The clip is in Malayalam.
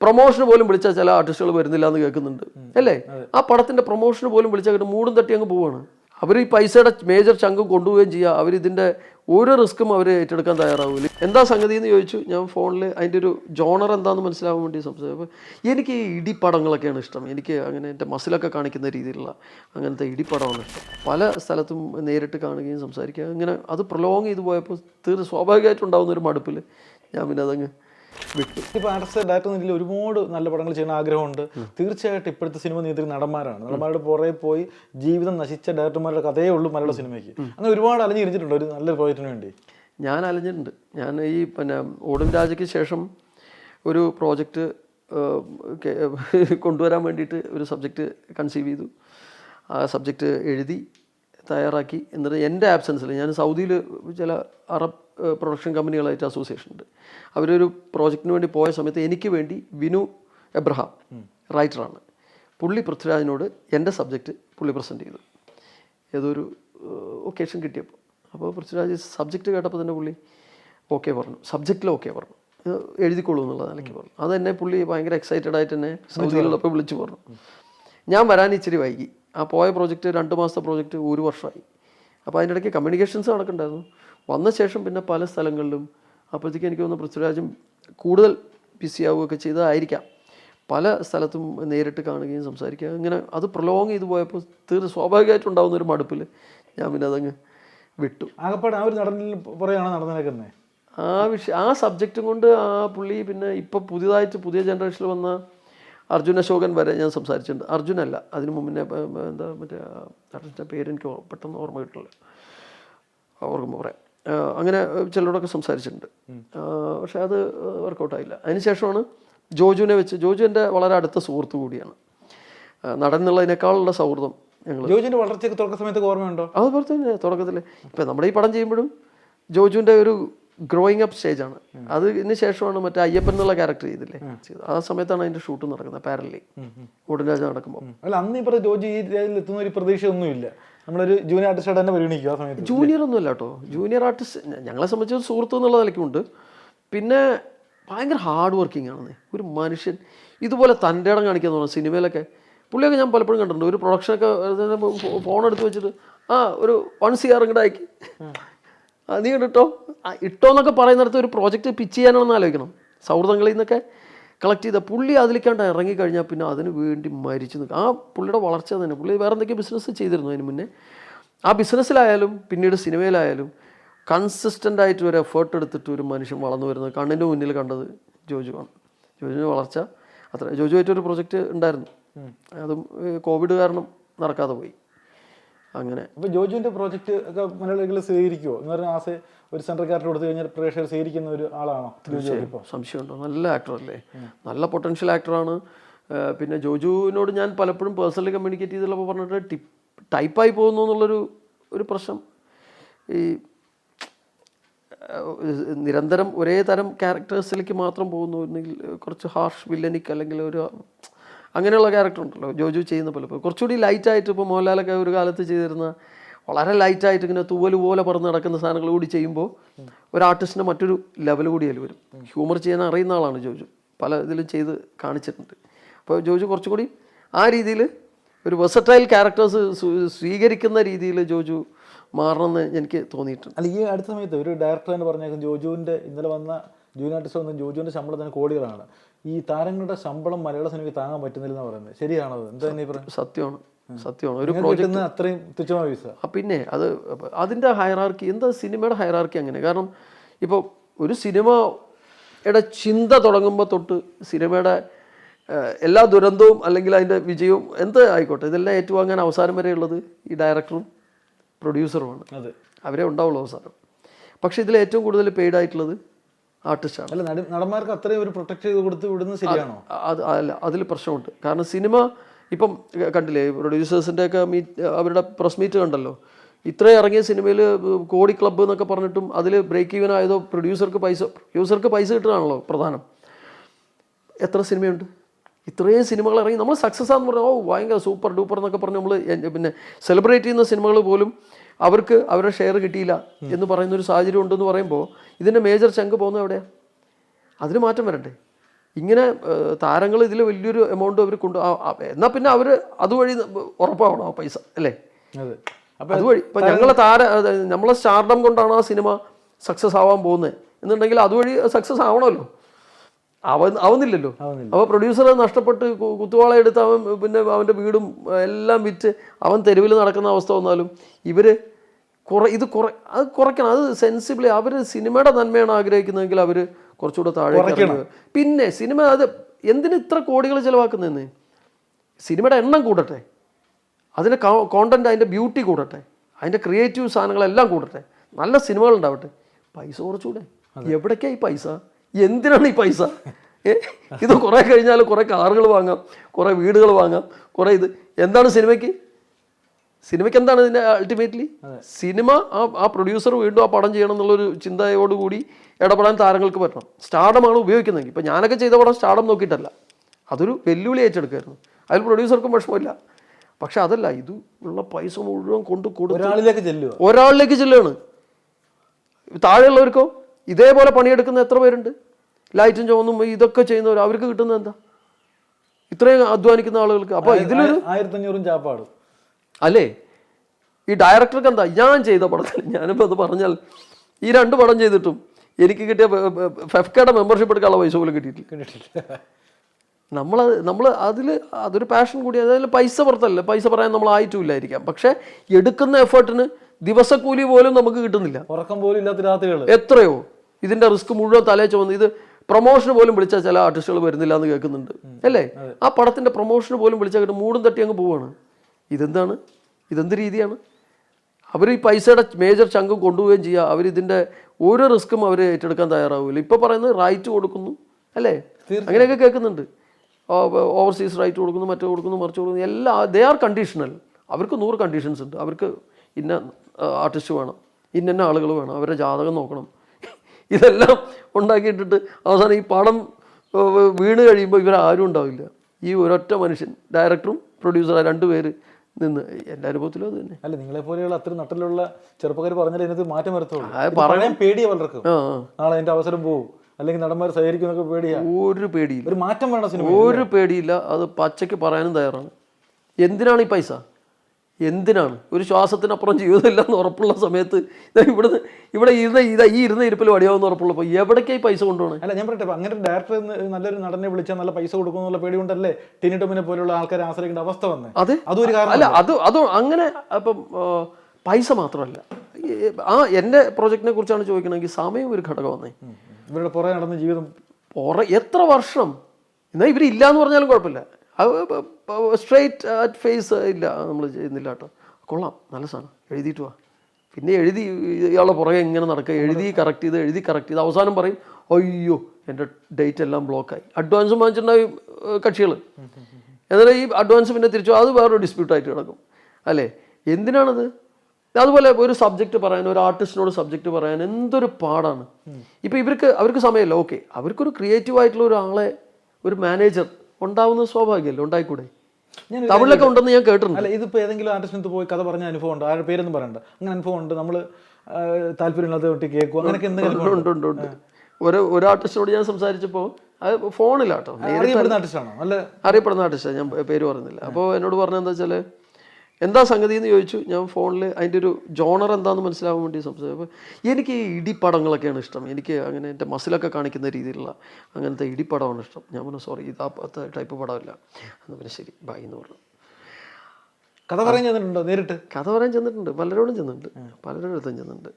പ്രൊമോഷന് പോലും വിളിച്ചാൽ ചില ആർട്ടിസ്റ്റുകൾ വരുന്നില്ല എന്ന് കേൾക്കുന്നുണ്ട്. അല്ലേ? ആ പടത്തിന്റെ പ്രൊമോഷന് പോലും വിളിച്ചാൽ കിട്ടും മൂടും തട്ടി അങ്ങ് പോവാണ്. അവർ ഈ പൈസയുടെ മേജർ ചങ്കും കൊണ്ടുപോവുകയും ചെയ്യുക അവർ ഇതിന്റെ ഒരു റിസ്ക്കും അവർ ഏറ്റെടുക്കാൻ തയ്യാറാവില്ല എന്താ സംഗതി എന്ന് ചോദിച്ചു ഞാൻ ഫോണിൽ അതിന്റെ ഒരു ജോണർ എന്താണെന്ന് മനസ്സിലാവാൻ വേണ്ടി സംസാരിച്ചു. അപ്പോൾ എനിക്ക് ഈ ഇടിപ്പടങ്ങളൊക്കെയാണ് ഇഷ്ടം. എനിക്ക് അങ്ങനെ എന്റെ മസിലൊക്കെ കാണിക്കുന്ന രീതിയിലുള്ള അങ്ങനത്തെ ഇടിപ്പടമാണ് ഇഷ്ടം. പല സ്ഥലത്തും നേരിട്ട് കാണുകയും സംസാരിക്കുക അങ്ങനെ അത് പ്രൊലോങ് ചെയ്തു പോയപ്പോൾ തീർ സ്വാഭാവികമായിട്ടുണ്ടാകുന്ന ഒരു മടുപ്പിൽ ഞാൻ പിന്നെ അതങ്ങ് വിട്ടു. ഇപ്പൊ ആർട്ടിസ്റ്റ് ഡയറക്ടർ നിലയിൽ ഒരുപാട് നല്ല പടങ്ങൾ ചെയ്യുന്ന ആഗ്രഹമുണ്ട്. തീർച്ചയായിട്ടും ഇപ്പോഴത്തെ സിനിമ നിയന്ത്രിക്കുന്ന നടന്മാരാണ്. നടന്മാരുടെ പുറകെ പോയി ജീവിതം നശിച്ച ഡയറക്ടർമാരുടെ കഥയേ ഉള്ളൂ മലയാള സിനിമയ്ക്ക്. അങ്ങനെ ഒരുപാട് അലഞ്ഞിരിച്ചിട്ടുണ്ട് ഒരു നല്ല പ്രോജക്റ്റിന് വേണ്ടി. ഞാൻ അലഞ്ഞിട്ടുണ്ട്. ഞാൻ ഈ പിന്നെ ഓടും രാജയ്ക്ക് ശേഷം ഒരു പ്രോജക്റ്റ് കൊണ്ടുവരാൻ വേണ്ടിയിട്ട് ഒരു സബ്ജക്റ്റ് കൺസീവ് ചെയ്തു. ആ സബ്ജക്റ്റ് എഴുതി തയ്യാറാക്കി എന്നിട്ട് എന്റെ ആബ്സെൻസിൽ ഞാൻ സൗദിയിൽ ചില അറബ് പ്രൊഡക്ഷൻ കമ്പനികളായിട്ട് അസോസിയേഷൻ ഉണ്ട്. അവരൊരു പ്രോജക്റ്റിന് വേണ്ടി പോയ സമയത്ത് എനിക്ക് വേണ്ടി വിനു എബ്രഹാം റൈറ്ററാണ് പുള്ളി പൃഥ്വിരാജിനോട് എന്റെ സബ്ജക്റ്റ് പുള്ളി പ്രസന്റ് ചെയ്തു. ഏതൊരു ഒക്കേഷൻ കിട്ടിയപ്പോൾ അപ്പോൾ പൃഥ്വിരാജ് സബ്ജക്റ്റ് കേട്ടപ്പോൾ തന്നെ പുള്ളി ഓക്കെ പറഞ്ഞു. സബ്ജക്റ്റിൽ ഓക്കെ പറഞ്ഞു. എഴുതിക്കൊള്ളൂ എഴുതിക്കോളൂ എന്നുള്ള നിലയ്ക്ക് പറഞ്ഞു. അതെന്നെ എന്നെ പുള്ളി ഭയങ്കര എക്സൈറ്റഡ് ആയിട്ട് തന്നെ സൗദിയിലുള്ളപ്പോൾ വിളിച്ചു പറഞ്ഞു. ഞാൻ വരാൻ ഇച്ചിരി വൈകി. ആ പോയ പ്രോജക്റ്റ് രണ്ട് മാസത്തെ പ്രോജക്റ്റ് ഒരു വർഷമായി. അപ്പോൾ അതിന്റെ ഇടയ്ക്ക് കമ്മ്യൂണിക്കേഷൻസ് നടക്കണ്ടായിരുന്നു വന്ന ശേഷം പിന്നെ പല സ്ഥലങ്ങളിലും അപ്പോഴത്തേക്ക് എനിക്ക് തോന്നുന്നു പൃഥ്വിരാജും കൂടുതൽ ബിസി ആവുകയൊക്കെ ചെയ്തതായിരിക്കാം. പല സ്ഥലത്തും നേരിട്ട് കാണുകയും സംസാരിക്കുക ഇങ്ങനെ അത് പ്രൊലോങ് ചെയ്തു പോയപ്പോൾ തീർ സ്വാഭാവികമായിട്ടും ഉണ്ടാകുന്ന ഒരു മടുപ്പിൽ ഞാൻ പിന്നെ അതങ്ങ് വിട്ടു. ആകപ്പാട് ആ ഒരു നടനിൽ പുറയാണ് നടന്നിരിക്കുന്നത്. ആ വിഷയം ആ സബ്ജക്റ്റും കൊണ്ട് ആ പുള്ളി പിന്നെ ഇപ്പോൾ പുതിയതായിട്ട് പുതിയ ജനറേഷനിൽ വന്ന അർജുൻ അശോകൻ വരെ ഞാൻ സംസാരിച്ചിട്ടുണ്ട്. അർജുനല്ല അതിനു പ- എന്താ മറ്റേ അർജുന്റെ പേരെനിക്ക് പെട്ടെന്ന് ഓർമ്മ കിട്ടില്ല. ഓർക്കുമ്പോൾ പറയാം. അങ്ങനെ ചിലരോടൊക്കെ സംസാരിച്ചിട്ടുണ്ട്. പക്ഷേ അത് വർക്കൗട്ടായില്ല അതിനുശേഷമാണ് ജോജുവിനെ വെച്ച് ജോജു എന്റെ വളരെ അടുത്ത സുഹൃത്തു കൂടിയാണ്. നടൻ എന്നുള്ളതിനേക്കാളുള്ള സൗഹൃദം ഞങ്ങൾ ജോജുവിന്റെ വളർച്ചയ്ക്ക് തുടക്ക സമയത്ത് ഓർമ്മയുണ്ടോ? അതുപോലെ തന്നെ തുടക്കത്തിൽ ഇപ്പം നമ്മുടെ ഈ പടം ചെയ്യുമ്പോഴും ജോജുവിന്റെ ഒരു ഗ്രോയിങ് അപ്പ് സ്റ്റേജാണ് അതിന് ശേഷമാണ് മറ്റേ അയ്യപ്പൻ എന്നുള്ള ക്യാരക്ടർ ചെയ്തില്ലേ. ആ സമയത്താണ് അതിന്റെ ഷൂട്ട് നടക്കുന്നത് പാരലി കൂടുതലാജ് നടക്കുമ്പോൾ അല്ല അന്ന് പറഞ്ഞ ജോജി എത്തുന്ന ഒരു പ്രതീക്ഷ ഒന്നുമില്ല നമ്മളൊരു ജൂനിയർ ആർട്ടിസ്റ്റ് തന്നെ പരിഗണിക്കുക ആ സമയത്ത് ജൂനിയർ ഒന്നുമല്ല കേട്ടോ ജൂനിയർ ആർട്ടിസ്റ്റ് ഞങ്ങളെ സംബന്ധിച്ച് സുഹൃത്ത് എന്നുള്ള നിലയ്ക്കുണ്ട് പിന്നെ ഭയങ്കര ഹാർഡ് വർക്കിംഗ് ആണ് ഒരു മനുഷ്യൻ ഇതുപോലെ തന്റെ ഇടം കാണിക്കാൻ തോന്നുന്നു സിനിമയിലൊക്കെ പുള്ളിയൊക്കെ ഞാൻ പലപ്പോഴും കണ്ടിട്ടുണ്ട് ഒരു പ്രൊഡക്ഷനൊക്കെ ഫോൺ എടുത്ത് വെച്ചിട്ട് ആ ഒരു വൺ സി ആർ ഇങ്ങോട്ട് അയക്കി നീ ഇട്ടോ ഇട്ടോ എന്നൊക്കെ പറയുന്നിടത്ത് ഒരു പ്രോജക്റ്റ് പിച്ച് ചെയ്യാനാണെന്ന് ആലോചിക്കണം. സൗഹൃദങ്ങളിൽ നിന്നൊക്കെ കളക്ട് ചെയ്ത പുള്ളി അതിലേക്കാണ്ട് ഇറങ്ങിക്കഴിഞ്ഞാൽ പിന്നെ അതിന് വേണ്ടി മരിച്ചു നിൽക്കുക ആ പുള്ളിയുടെ വളർച്ച തന്നെ. പുള്ളി വേറെ എന്തൊക്കെ ബിസിനസ് ചെയ്തിരുന്നു അതിന് മുന്നേ. ആ ബിസിനസ്സിലായാലും പിന്നീട് സിനിമയിലായാലും കൺസിസ്റ്റന്റ് ആയിട്ട് ഒരു എഫേർട്ട് എടുത്തിട്ട് ഒരു മനുഷ്യൻ വളർന്നു വരുന്നത് കണ്ണിന്റെ മുന്നിൽ കണ്ടത് ജോജുവാണ് ജോജുവിന്റെ വളർച്ച അത്ര ജോജുവായിട്ട് ഒരു പ്രൊജക്റ്റ് ഉണ്ടായിരുന്നു അതും കോവിഡ് കാരണം നടക്കാതെ പോയി. അങ്ങനെ. അപ്പൊ ജോജുവിന്റെ പ്രോജക്റ്റ് ഒക്കെ മലയാളികൾ സ്വീകരിക്കുമോ എന്ന് പറഞ്ഞാൽ ആസെ ഒരു സെൻട്രൽ ക്യാരക്ടർ കൊടുത്തു കഴിഞ്ഞാൽ പ്രേക്ഷകർ സ്വീകരിക്കുന്ന ഒരു ആളാണോ? ഇപ്പോൾ സംശയമുണ്ടോ? നല്ല ആക്ടർ അല്ലേ? നല്ല പൊട്ടൻഷ്യൽ ആക്ടറാണ് പിന്നെ ജോജുവിനോട് ഞാൻ പലപ്പോഴും പേഴ്സണലി കമ്മ്യൂണിക്കേറ്റ് ചെയ്തുള്ളപ്പോൾ പറഞ്ഞിട്ട് ടിപ്പ് ടൈപ്പായി പോകുന്നു എന്നുള്ളൊരു ഒരു പ്രശ്നം. ഈ നിരന്തരം ഒരേ തരം ക്യാരക്ടേഴ്സിലേക്ക് മാത്രം പോകുന്നു. എന്നെങ്കിൽ കുറച്ച് ഹാർഷ് വില്ലനിക് അല്ലെങ്കിൽ ഒരു അങ്ങനെയുള്ള ക്യാരക്ടർ ഉണ്ടല്ലോ. ജോജു ചെയ്യുന്ന പോലെ. കുറച്ചുകൂടി ലൈറ്റായിട്ട് ഇപ്പോൾ മോഹൻലാലൊക്കെ ഒരു കാലത്ത് ചെയ്തിരുന്ന വളരെ ലൈറ്റായിട്ട് ഇങ്ങനെ തൂവൽ പോലെ പറന്ന് നടക്കുന്ന സാധനങ്ങൾ കൂടി ചെയ്യുമ്പോൾ ഒരു ആർട്ടിസ്റ്റിന് മറ്റൊരു ലെവൽ കൂടി അതിൽ വരും. ഹ്യൂമർ ചെയ്യാൻ അറിയുന്ന ആളാണ് ജോജു. പല ഇതിലും ചെയ്ത് കാണിച്ചിട്ടുണ്ട്. അപ്പോൾ ജോജു കുറച്ചുകൂടി ആ രീതിയിൽ ഒരു വെസറ്റൈൽ ക്യാരക്ടേഴ്സ് സ്വീകരിക്കുന്ന രീതിയിൽ ജോജു മാറണമെന്ന് എനിക്ക് തോന്നിയിട്ടുണ്ട്. അല്ല ഈ അടുത്ത സമയത്ത് ഒരു ഡയറക്ടർ തന്നെ പറഞ്ഞേക്കും ജോജുവിന്റെ ഇന്നലെ വന്ന ജൂനിയർ ആർട്ടിസ്റ്റ് വന്ന ജോജുവിന്റെ ശമ്പളം തന്നെ കോടികളാണ്. ഈ താരങ്ങളുടെ ശമ്പളം മലയാള സിനിമയ്ക്ക് താങ്ങാൻ പറ്റുന്നില്ലെന്ന് പറയുന്നത്. ശരിയാണത്? എന്താ സത്യമാണ്. സത്യമാണ്. ഒരു പ്രോജക്റ്റ് അത്രയും തുച്ഛമായ പൈസ. ആ, പിന്നെ അത് അതിന്റെ ഹയറാർക്കി എന്താ സിനിമയുടെ ഹയറാർക്കി അങ്ങനെ? കാരണം ഇപ്പോൾ ഒരു സിനിമയുടെ ചിന്ത തുടങ്ങുമ്പോൾ തൊട്ട് സിനിമയുടെ എല്ലാ ദുരന്തവും അല്ലെങ്കിൽ അതിന്റെ വിജയവും എന്ത് ആയിക്കോട്ടെ ഇതെല്ലാം ഏറ്റുവാങ്ങാൻ അവസാനം വരെ ഉള്ളത് ഈ ഡയറക്ടറും പ്രൊഡ്യൂസറുമാണ് അതെ. അവരെ ഉണ്ടാവുള്ളൂ അവസാനം. പക്ഷേ ഇതിൽ ഏറ്റവും കൂടുതൽ പെയ്ഡ് ആയിട്ടുള്ളത് ആർട്ടിസ്റ്റാണ്. അല്ല നട- നടന്മാർക്ക് അത്രയും ഒരു പ്രൊട്ടക്ട് ചെയ്ത് കൊടുത്ത് വിടുന്നത് ശരിയാണോ? അത് അല്ല അതിൽ പ്രശ്നമുണ്ട്. കാരണം സിനിമ ഇപ്പം കണ്ടില്ലേ പ്രൊഡ്യൂസേഴ്സിന്റെ ഒക്കെ മീറ്റ് അവരുടെ പ്രസ് മീറ്റ് കണ്ടല്ലോ? ഇത്രയും ഇറങ്ങിയ സിനിമയിൽ കോടി ക്ലബ്ബ് എന്നൊക്കെ പറഞ്ഞിട്ടും അതിൽ ബ്രേക്ക് ഈവൻ ആയതോ പ്രൊഡ്യൂസർക്ക് പൈസ പ്രൊഡ്യൂസർക്ക് പൈസ കിട്ടുകയാണല്ലോ പ്രധാനം. എത്ര സിനിമയുണ്ട്? ഇത്രയും സിനിമകൾ ഇറങ്ങി നമ്മൾ സക്സസ് ആണെന്ന് പറഞ്ഞാൽ ഓ ഭയങ്കര സൂപ്പർ ഡൂപ്പർ എന്നൊക്കെ പറഞ്ഞ് നമ്മൾ പിന്നെ സെലിബ്രേറ്റ് ചെയ്യുന്ന സിനിമകൾ പോലും അവർക്ക് അവരുടെ ഷെയർ കിട്ടിയില്ല എന്ന് പറയുന്ന ഒരു സാഹചര്യം ഉണ്ടെന്ന് പറയുമ്പോൾ ഇതിന്റെ മേജർ ചങ്ക് പോകുന്നത് എവിടെയാണ് അതിന് മാറ്റം വരണ്ടേ? ഇങ്ങനെ താരങ്ങൾ ഇതിൽ വലിയൊരു എമൗണ്ട് അവർ കൊണ്ട് എന്നാൽ പിന്നെ അവർ അതുവഴി ഉറപ്പാവണം ആ പൈസ അല്ലേ? അതുവഴി ഇപ്പം ഞങ്ങളെ താര നമ്മളെ സ്റ്റാർഡം കൊണ്ടാണ് ആ സിനിമ സക്സസ് ആവാൻ പോകുന്നത്. എന്നുണ്ടെങ്കിൽ അതുവഴി സക്സസ് ആവണമല്ലോ. ആവുന്നില്ലല്ലോ. ആവുന്നില്ല. അപ്പോൾ പ്രൊഡ്യൂസർ നഷ്ടപ്പെട്ട് കു- കുത്തുവാള എടുത്ത് അവൻ പിന്നെ അവന്റെ വീടും എല്ലാം വിറ്റ് അവൻ തെരുവിൽ നടക്കുന്ന അവസ്ഥ വന്നാലും ഇവർ കുറ ഇത് കുറ അത് കുറയ്ക്കണം. അത് സെൻസിബിളി അവർ സിനിമയുടെ നന്മയാണ് ആഗ്രഹിക്കുന്നതെങ്കിൽ അവർ കുറച്ചുകൂടെ താഴെ പിന്നെ സിനിമ അത് എന്തിന് ഇത്ര കോടികൾ ചിലവാക്കുന്നതെന്ന്? സിനിമയുടെ എണ്ണം കൂടട്ടെ. അതിന്റെ കോണ്ടന്റ് അതിന്റെ ബ്യൂട്ടി കൂടട്ടെ. അതിന്റെ ക്രിയേറ്റീവ് സാധനങ്ങളെല്ലാം കൂടട്ടെ. നല്ല സിനിമകൾ ഉണ്ടാവട്ടെ പൈസ കുറച്ചുകൂടെ. എവിടേക്കാണ് ഈ പൈസ? എന്തിനാണ് ഈ പൈസ? ഏ? ഇത് കുറേ കഴിഞ്ഞാൽ കുറേ കാറുകൾ വാങ്ങാം കുറേ വീടുകൾ വാങ്ങാം കുറേ ഇത്. എന്താണ് സിനിമയ്ക്ക്? സിനിമയ്ക്ക് എന്താണ് ഇതിന്റെ അൾട്ടിമേറ്റ്ലി സിനിമ ആ ആ പ്രൊഡ്യൂസർ വീണ്ടും ആ പടം ചെയ്യണം എന്നുള്ളൊരു ചിന്തയോടുകൂടി ഇടപെടാൻ താരങ്ങൾക്ക് പറ്റണം. സ്റ്റാഡമാണ് ഉപയോഗിക്കുന്നതെങ്കിൽ. ഇപ്പം ഞാനൊക്കെ ചെയ്ത പടം സ്റ്റാഡം നോക്കിയിട്ടല്ല. അതൊരു വെല്ലുവിളി ഏറ്റെടുക്കായിരുന്നു. അതിൽ പ്രൊഡ്യൂസർക്കും വിഷമമില്ല. പക്ഷെ അതല്ല ഇത് ഉള്ള പൈസ മുഴുവൻ കൊണ്ട് കൊടുത്ത് ഒരാളിലേക്ക് ചെല്ലുകയാണ് താഴെയുള്ളവർക്കോ? ഇതേപോലെ പണിയെടുക്കുന്ന എത്ര പേരുണ്ട്? ലൈറ്റും ചുവന്നും ഇതൊക്കെ ചെയ്യുന്നവർ അവർക്ക് കിട്ടുന്നത് എന്താ? ഇത്രയും അധ്വാനിക്കുന്ന ആളുകൾക്ക്. അപ്പോൾ ഇതിലൊരു ആയിരത്തഞ്ഞൂറും ചാപ്പാട്. അല്ലേ? ഈ ഡയറക്ടർക്ക് എന്താ? ഞാൻ ചെയ്ത പടത്തിൽ ഞാനിപ്പോൾ അത് പറഞ്ഞാൽ ഈ രണ്ട് പടം ചെയ്തിട്ടും എനിക്ക് കിട്ടിയ ഫെഫ്കയുടെ മെമ്പർഷിപ്പ് എടുക്കാനുള്ള പൈസ പോലും കിട്ടിയിട്ടില്ല. നമ്മൾ നമ്മൾ അതിൽ അതൊരു പാഷൻ കൂടി അതിൽ പൈസ പുറത്തല്ല. പൈസ പറയാൻ നമ്മൾ ആയിട്ടുമില്ലായിരിക്കാം. പക്ഷേ എടുക്കുന്ന എഫേർട്ടിന് ദിവസക്കൂലി പോലും നമുക്ക് കിട്ടുന്നില്ല. ഉറക്കം പോലും ഇല്ലാത്ത രാത്രികൾ എത്രയോ. ഇതിന്റെ റിസ്ക് മുഴുവൻ തലേ ചുമന്ന് ഇത് പ്രൊമോഷന് പോലും വിളിച്ചാൽ ചില ആർട്ടിസ്റ്റുകൾ വരുന്നില്ല എന്ന് കേൾക്കുന്നുണ്ട്. അല്ലേ? ആ പടത്തിന്റെ പ്രൊമോഷന് പോലും വിളിച്ചാൽ കിട്ടും മൂടും തട്ടി അങ്ങ് പോവാണ്. ഇതെന്താണ്? ഇതെന്ത് രീതിയാണ്? അവർ ഈ പൈസയുടെ മേജർ ചങ്കും കൊണ്ടുപോവുകയും ചെയ്യുക അവർ ഇതിന്റെ ഓരോ റിസ്ക്കും അവർ ഏറ്റെടുക്കാൻ തയ്യാറാവില്ല. ഇപ്പോൾ പറയുന്നത് റൈറ്റ് കൊടുക്കുന്നു. അല്ലേ? അങ്ങനെയൊക്കെ കേൾക്കുന്നുണ്ട്. ഓവർസീസ് റൈറ്റ് കൊടുക്കുന്നു മറ്റേ കൊടുക്കുന്നു മറിച്ച് കൊടുക്കുന്നു എല്ലാ ദേ ആർ കണ്ടീഷണൽ അവർക്ക് നൂറ് കണ്ടീഷൻസ് ഉണ്ട്. അവർക്ക് ഇന്ന ആർട്ടിസ്റ്റ് വേണം. ഇന്ന ആളുകൾ വേണം. അവരുടെ ജാതകം നോക്കണം. ഇതെല്ലാം ഉണ്ടാക്കിയിട്ടിട്ട് അവസാനം ഈ പടം വീണ് കഴിയുമ്പോൾ ഇവരാരും ഉണ്ടാവില്ല. ഈ ഒരൊറ്റ മനുഷ്യൻ ഡയറക്ടറും പ്രൊഡ്യൂസറും രണ്ടുപേര് നിന്ന്. എന്റെ അനുഭവത്തിലും അത് തന്നെ. അല്ല നിങ്ങളെ പോലെയുള്ള അത്ര നട്ടിലുള്ള ചെറുപ്പക്കാർ പറഞ്ഞാൽ ഇതിനകത്ത് മാറ്റം വരത്തുള്ളൂ. പറയാൻ പേടിയ പലർക്കും. നാളെ എന്റെ അവസരം പോകും അല്ലെങ്കിൽ നടന്മാർ സഹകരിക്കും എന്നൊക്കെ പേടിയാ. ഒരു പേടിയില്ല. ഒരു മാറ്റം വേണം സിനിമ ഒരു പേടിയില്ല. അത് പച്ചയ്ക്ക് പറയാനും തയ്യാറാണ്. എന്തിനാണ് ഈ പൈസ? എന്തിനാണ്? ഒരു ശ്വാസത്തിനപ്പുറം ജീവിതമില്ല എന്ന് ഉറപ്പുള്ള സമയത്ത് ഇവിടുന്ന് ഇവിടെ ഇരുന്ന ഇതാ ഈ ഇരുന്ന ഇരിപ്പിൽ വടിയാവുന്ന ഉറപ്പുള്ളപ്പോൾ എവിടേക്കായി പൈസ കൊണ്ടുപോകണം അല്ല ഞാൻ പറയട്ടെ അങ്ങനെ ഒരു ഡയറക്ടർ നല്ലൊരു നടനെ വിളിച്ചാൽ നല്ല പൈസ കൊടുക്കുന്നുള്ള പേടി കൊണ്ടല്ലേ ടിനി ടോമിനെ പോലുള്ള ആൾക്കാരെ ആശ്രയിക്കേണ്ട അവസ്ഥ വന്നേ? അതെ അതും ഒരു കാരണം അല്ല അത് അത് അങ്ങനെ അപ്പം പൈസ മാത്രമല്ല. ആ എന്റെ പ്രോജക്റ്റിനെ കുറിച്ചാണ് ചോദിക്കണമെങ്കിൽ സമയം ഒരു ഘടകം വന്നേ. ഇവരുടെ പുറകെ നടന്ന ജീവിതം പുറ എത്ര വർഷം? എന്നാൽ ഇവരില്ല എന്ന് പറഞ്ഞാലും കുഴപ്പമില്ല. സ്ട്രെയിറ്റ് അറ്റ് ഫേസ് ഇല്ല. നമ്മൾ ചെയ്യുന്നില്ല കേട്ടോ. കൊള്ളാം. നല്ല സാധനം. എഴുതിയിട്ട് വാ. പിന്നെ എഴുതി ഇയാളെ പുറകെ ഇങ്ങനെ നടക്കുക. എഴുതി കറക്റ്റ് ചെയ്ത് എഴുതി കറക്റ്റ് ചെയ്ത്. അവസാനം പറയും അയ്യോ എന്റെ ഡേറ്റ് എല്ലാം ബ്ലോക്കായി അഡ്വാൻസും വാങ്ങിച്ചിട്ടുണ്ടാവും കക്ഷികൾ എന്നാലും ഈ അഡ്വാൻസ് പിന്നെ തിരിച്ചു അത് വേറൊരു ഡിസ്പ്യൂട്ടായിട്ട് കിടക്കും. അല്ലേ? എന്തിനാണത്? അതുപോലെ ഒരു സബ്ജക്റ്റ് പറയാൻ ഒരു ആർട്ടിസ്റ്റിനോട് സബ്ജക്റ്റ് പറയാൻ എന്തൊരു പാടാണ്. ഇപ്പം ഇവർക്ക് അവർക്ക് സമയമല്ല. ഓക്കെ അവർക്കൊരു ക്രിയേറ്റീവ് ആയിട്ടുള്ള ഒരാളെ ഒരു മാനേജർ ഉണ്ടാവുന്നത് സ്വാഭാവികമല്ലേ? ഉണ്ടായിക്കൂടെ? തമിഴിലൊക്കെ ഉണ്ടെന്ന് ഞാൻ കേട്ടിട്ടുണ്ട്. അല്ല ഇതിപ്പോ ഏതെങ്കിലും ആർട്ടിസ്റ്റിനടുത്ത് പോയി കഥ പറഞ്ഞ അനുഭവം ഉണ്ട്? ആരുടെ പേരൊന്നും പറയണ്ട. അങ്ങനെ അനുഭവം ഉണ്ട്. നമ്മൾ താല്പര്യമില്ലാത്ത കുട്ടി കേൾക്കും. അങ്ങനെയൊക്കെ എന്തെങ്കിലും അനുഭവം ഉണ്ട് ഉണ്ട്? ഉണ്ട് ഒരു ഒരു ആർട്ടിസ്റ്റിനോട് ഞാൻ സംസാരിച്ചപ്പോൾ അത് ഫോണിലാട്ടോ. അറിയപ്പെടുന്ന ആർട്ടിസ്റ്റാണോ? അല്ല അറിയപ്പെടുന്ന ആർട്ടിസ്റ്റാണ് ഞാൻ പേര് പറഞ്ഞില്ല. അപ്പോൾ എന്നോട് പറഞ്ഞെന്താ എന്താ വെച്ചാൽ എന്താ സംഗതി എന്ന് ചോദിച്ചു. ഞാൻ ഫോണിൽ അതിന്റെ ഒരു ജോണർ എന്താണെന്ന് മനസ്സിലാവാൻ വേണ്ടി സംസാരിച്ചു. അപ്പോൾ എനിക്ക് ഇടിപ്പടങ്ങളൊക്കെയാണ് ഇഷ്ടം. എനിക്ക് അങ്ങനെ എന്റെ മസിലൊക്കെ കാണിക്കുന്ന രീതിയിലുള്ള അങ്ങനത്തെ ഇടിപ്പടമാണ് ഇഷ്ടം. ഞാൻ പറഞ്ഞു സോറി ഇതാ ടൈപ്പ് പടമല്ല. എന്നാൽ പിന്നെ ശരി ബൈ എന്ന് പറഞ്ഞു. കഥ പറയാൻ ചെന്നിട്ടുണ്ടോ? നേരിട്ട്? കഥ പറയാൻ ചെന്നിട്ടുണ്ട്. പലരോടും ചെന്നിട്ടുണ്ട്. പലരുടെ അടുത്തും ചെന്നിട്ടുണ്ട്.